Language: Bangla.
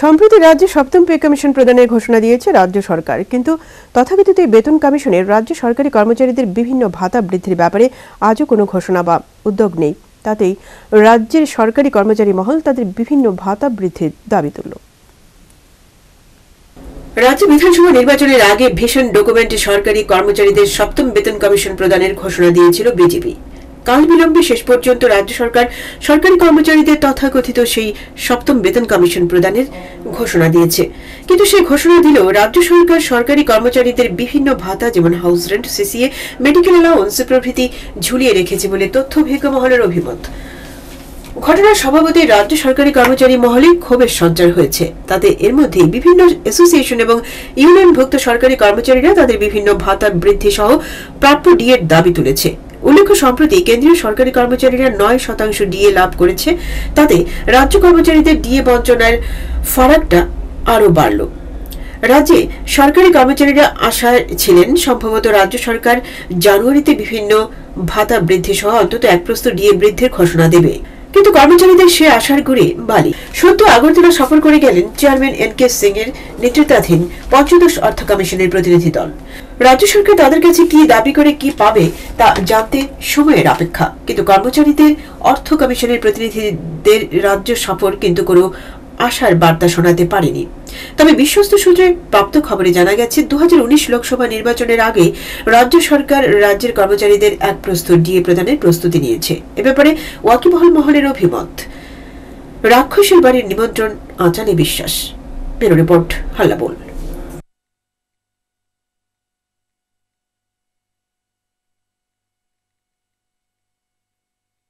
সম্প্রতি রাজ্যে সপ্তম পে কমিশন প্রদানের ঘোষণা দিয়েছে রাজ্য সরকার। কিন্তু তথাকথিত এই বেতন কমিশনের রাজ্য সরকারি কর্মচারীদের বিভিন্ন ভাতা বৃদ্ধির ব্যাপারে আজও কোনো ঘোষণা বা উদ্যোগ নেই। তাতেই রাজ্যের সরকারি কর্মচারী মহল তাদের বিভিন্ন ভাতা বৃদ্ধির দাবি তুলল। রাজ্য বিধানসভা নির্বাচনের আগে ভীষণ ডকুমেন্টে সরকারি কর্মচারীদের সপ্তম বেতন কমিশন প্রদানের ঘোষণা দিয়েছিল বিজেপি। কাল বিলম্বে শেষ পর্যন্ত রাজ্য সরকার সরকারি কর্মচারীদের তথাকথিত সেই সপ্তম বেতন কমিশন প্রদানের ঘোষণা দিয়েছে। কিন্তু সেই ঘোষণা দিলেও রাজ্য সরকার সরকারি কর্মচারীদের বিভিন্ন ভাতা, যেমন house rent CCA medical allowance প্রভৃতি ঝুলিয়ে রেখেছে বলে তথ্য ভিজ্ঞ মহলের অভিমত। ঘটনার স্বভাবতই রাজ্য সরকারি কর্মচারী মহলে ক্ষোভের সঞ্চার হয়েছে। তাতে এর মধ্যে বিভিন্ন অ্যাসোসিয়েশন এবং ইউনিয়নভুক্ত সরকারি কর্মচারীরা তাদের বিভিন্ন ভাতা বৃদ্ধি সহ প্রাপ্য ডিএর দাবি তুলেছে। উল্লেখ্য, সম্প্রতি কেন্দ্রীয় সরকারি কর্মচারীরা নয় শতাংশ ডিএ লাভ করেছে। তাতে রাজ্য কর্মচারীদের ডিএ বঞ্চনার ফারাকটা আরও বাড়ল। রাজ্যে সরকারি কর্মচারীরা আশায় ছিলেন, সম্ভবত রাজ্য সরকার জানুয়ারিতে বিভিন্ন ভাতা বৃদ্ধি সহ অন্তত এক প্রস্তুত ডিএ বৃদ্ধির ঘোষণা দেবে। কিন্তু কর্মচারীদের সে আশার গুড়ি বালি সত্য আগরতলা সফর করে গেলেন চেয়ারম্যান এন কে সিং এর নেতৃত্বাধীন পঞ্চদশ অর্থ কমিশনের প্রতিনিধি দল। রাজ্য সরকার তাদের কাছে কি দাবি করে কি পাবে তা জানতে সময়ের অপেক্ষা। কিন্তু কর্মচারীদের অর্থ কমিশনের প্রতিনিধিদের রাজ্য সফর কিন্তু কোনো আশার বার্তা শোনাতে পারেনি। তবে বিশ্বস্ত সূত্রে প্রাপ্ত খবরে জানা গেছে দু হাজার উনিশ লোকসভা নির্বাচনের আগে রাজ্য সরকার রাজ্যের কর্মচারীদের এক প্রস্তুত ডিএ প্রদানের প্রস্তুতি নিয়েছে। এ ব্যাপারে ওয়াকিবহল মহলের অভিমত। রাক্ষসের বাড়ির নিমন্ত্রণ আঁচানে বিশ্বাস। Bureau report হাল্লাবোল